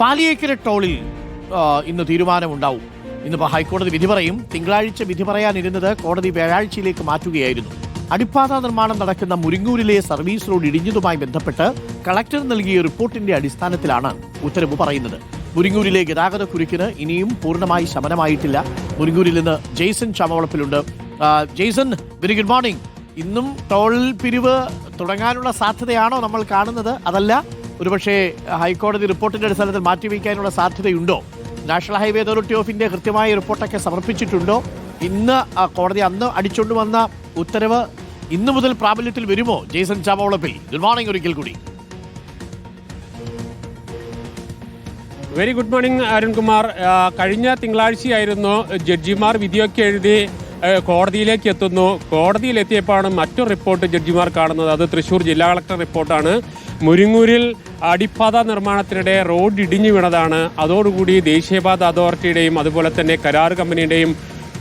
പാലിയേക്കര ടോളിൽ ഇന്ന് തീരുമാനമുണ്ടാവും. ഇന്നിപ്പോൾ ഹൈക്കോടതി വിധി പറയും. തിങ്കളാഴ്ച വിധി പറയാനിരുന്നത് കോടതി വ്യാഴാഴ്ചയിലേക്ക് മാറ്റുകയായിരുന്നു. അടിപ്പാത നിർമ്മാണം നടക്കുന്ന മുരിങ്ങൂരിലെ സർവീസ് റോഡ് ഇടിഞ്ഞതുമായി ബന്ധപ്പെട്ട് കളക്ടർ നൽകിയ റിപ്പോർട്ടിന്റെ അടിസ്ഥാനത്തിലാണ് ഉത്തരവ് പറയുന്നത്. മുരിങ്ങൂരിലെ ഗതാഗത കുരുക്കിന് ഇനിയും പൂർണമായി ശമനമായിട്ടില്ല. മുരിങ്ങൂരിൽ നിന്ന് ജെയ്സൺ ചമവളപ്പിലുണ്ട്. ജെയ്സൺ വെരി ഗുഡ് മോർണിംഗ് ഇന്നും ടോൾ പിരിവ് തുടങ്ങാനുള്ള സാധ്യതയാണോ നമ്മൾ കാണുന്നത്? അതല്ല ഒരുപക്ഷെ ഹൈക്കോടതി റിപ്പോർട്ടിന്റെ അടിസ്ഥാനത്തിൽ മാറ്റിവെക്കാനുള്ള സാധ്യതയുണ്ടോ? National highway authority of India കൃത്യമായ റിപ്പോർട്ടൊക്കെ സമർപ്പിച്ചിട്ടുണ്ടോ? ഇന്ന് കോടതി അന്ന് അടിച്ചുകൊണ്ട് വന്ന ഉത്തരവ് ഇന്നു മുതൽ പ്രാബല്യത്തിൽ വരുമോ? ജെയ്സൺ ചാമോളപ്പിൽ ഗുഡ് മോർണിംഗ് ഒരിക്കൽ കൂടി. Very good morning Arunkumar. കഴിഞ്ഞ തിങ്കളാഴ്ചയായിരുന്നു ജഡ്ജിമാർ വിധിയൊക്കെ എഴുതി കോടതിയിലേക്ക് എത്തുന്നു. കോടതിയിലെത്തിയപ്പോഴാണ് മറ്റൊരു റിപ്പോർട്ട് ജഡ്ജിമാർ കാണുന്നത്. അത് തൃശൂർ ജില്ലാ കളക്ടർ റിപ്പോർട്ടാണ്. മുരിങ്ങൂരിൽ അടിപ്പാത നിർമ്മാണത്തിനിടെ റോഡ് ഇടിഞ്ഞു വീണതാണ്. അതോടുകൂടി ദേശീയപാത അതോറിറ്റിയുടെയും അതുപോലെ തന്നെ കരാർ കമ്പനിയുടെയും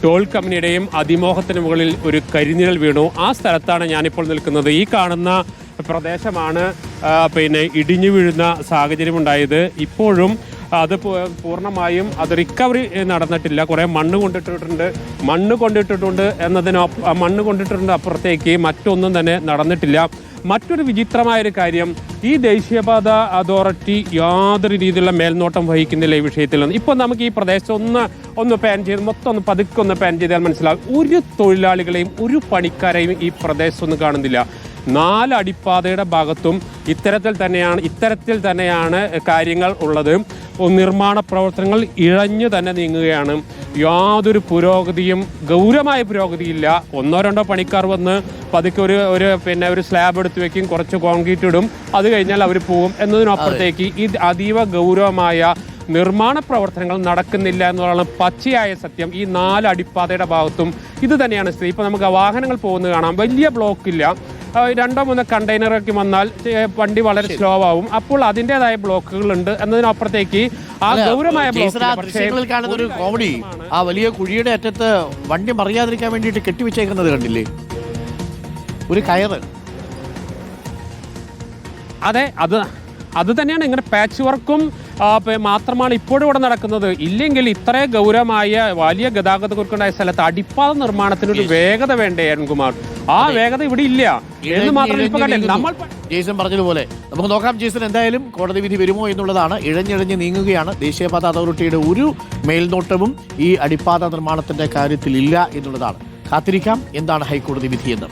ടോൾ കമ്പനിയുടെയും അതിമോഹത്തിന് മുകളിൽ ഒരു കരിനിഴൽ വീണു. ആ സ്ഥലത്താണ് ഞാനിപ്പോൾ നിൽക്കുന്നത്. ഈ കാണുന്ന പ്രദേശമാണ് പിന്നെ ഇടിഞ്ഞു വീഴുന്ന സാഹചര്യം ഉണ്ടായത് ഇപ്പോഴും അത് പൂർണമായും അത് റിക്കവറി നടന്നിട്ടില്ല. കുറേ മണ്ണ് കൊണ്ടിട്ടിട്ടുണ്ട്. മണ്ണ് കൊണ്ടിട്ടിട്ടുണ്ട് എന്നതിനൊപ്പം മണ്ണ് കൊണ്ടിട്ടിട്ടുണ്ട് അപ്പുറത്തേക്ക്. മറ്റൊന്നും തന്നെ നടന്നിട്ടില്ല. മറ്റൊരു വിചിത്രമായ ഒരു കാര്യം ഈ ദേശീയപാത അതോറിറ്റി യാതൊരു രീതിയിലുള്ള മേൽനോട്ടം വഹിക്കുന്നില്ല ഈ വിഷയത്തിൽ ഇപ്പോൾ നമുക്ക് ഈ പ്രദേശത്ത് ഒന്ന് ഒന്ന് പാൻ ചെയ്ത് മൊത്തം ഒന്ന് പതുക്കെ ഒന്ന് പാൻ ചെയ്താൽ മനസ്സിലാകും ഒരു തൊഴിലാളികളെയും ഒരു പണിക്കാരെയും ഈ പ്രദേശത്തൊന്നും കാണുന്നില്ല. നാല് അടിപ്പാതയുടെ ഭാഗത്തും ഇത്തരത്തിൽ തന്നെയാണ് ഇത്തരത്തിൽ തന്നെയാണ് കാര്യങ്ങൾ ഉള്ളത്. നിർമ്മാണ പ്രവർത്തനങ്ങൾ ഇഴഞ്ഞു തന്നെ നീങ്ങുകയാണ്. യാതൊരു പുരോഗതിയും ഗൗരവമായ പുരോഗതിയില്ല. ഒന്നോ രണ്ടോ പണിക്കാർ വന്ന് പതുക്കെ ഒരു ഒരു പിന്നെ ഒരു സ്ലാബ് എടുത്ത് വെക്കും കുറച്ച് കോൺക്രീറ്റ് ഇടും. അത് കഴിഞ്ഞാൽ അവർ പോകും എന്നതിനപ്പുറത്തേക്ക് ഈ അതീവ ഗൗരവമായ നിർമ്മാണ പ്രവർത്തനങ്ങൾ നടക്കുന്നില്ല എന്നുള്ളതാണ് പച്ചയായ സത്യം. ഈ നാല് അടിപ്പാതയുടെ ഭാഗത്തും ഇത് തന്നെയാണ് സ്ഥിതി. ഇപ്പം നമുക്ക് വാഹനങ്ങൾ പോകുന്നത് കാണാം. വലിയ ബ്ലോക്ക് ഇല്ല ആ, രണ്ടോ മൂന്നോ കണ്ടെയ്നറൊക്കെ വന്നാൽ വണ്ടി വളരെ സ്ലോ ആവും അപ്പോൾ അതിന്റെതായ ബ്ലോക്കുകൾ ഉണ്ട് എന്നതിനപ്പുറത്തേക്ക് ആ ഗൗരവമായ ദൃശ്യങ്ങളിൽ കാണുന്ന ഒരു കോമഡി ആ വലിയ കുഴിയുടെ അറ്റത്ത് വണ്ടി മറിയാതിരിക്കാൻ വേണ്ടിയിട്ട് കെട്ടിവെച്ചേക്കുന്നത് കണ്ടില്ലേ? ഒരു കയറ്. അതെ അത് അത് തന്നെയാണ്. ഇങ്ങനെ പാച്ച് വർക്കും മാത്രമാണ് ഇപ്പോഴും ഇവിടെ നടക്കുന്നത്. ഇല്ലെങ്കിൽ ഇത്ര ഗൗരവമായ വലിയ ഗതാഗത കുറിക്കുണ്ടായ സ്ഥലത്ത് അടിപ്പാത നിർമ്മാണത്തിനൊരു വേഗത വേണ്ടേ അരുൺകുമാർ? ആ വേഗത ഇവിടെ ഇല്ല. എന്ന് മാത്രം ഇപ്പൊ നമ്മൾ ജെയ്സൺ പറഞ്ഞതുപോലെ നമുക്ക് നോക്കാം ജെയ്സൺ എന്തായാലും കോടതി വിധി വരുമോ എന്നുള്ളതാണ് ഇഴഞ്ഞിഴഞ്ഞ് നീങ്ങുകയാണ്. ദേശീയപാത അതോറിറ്റിയുടെ ഒരു മേൽനോട്ടവും ഈ അടിപ്പാത നിർമ്മാണത്തിന്റെ കാര്യത്തിൽ ഇല്ല എന്നുള്ളതാണ്. കാത്തിരിക്കാം എന്താണ് ഹൈക്കോടതി വിധിയെന്ന്.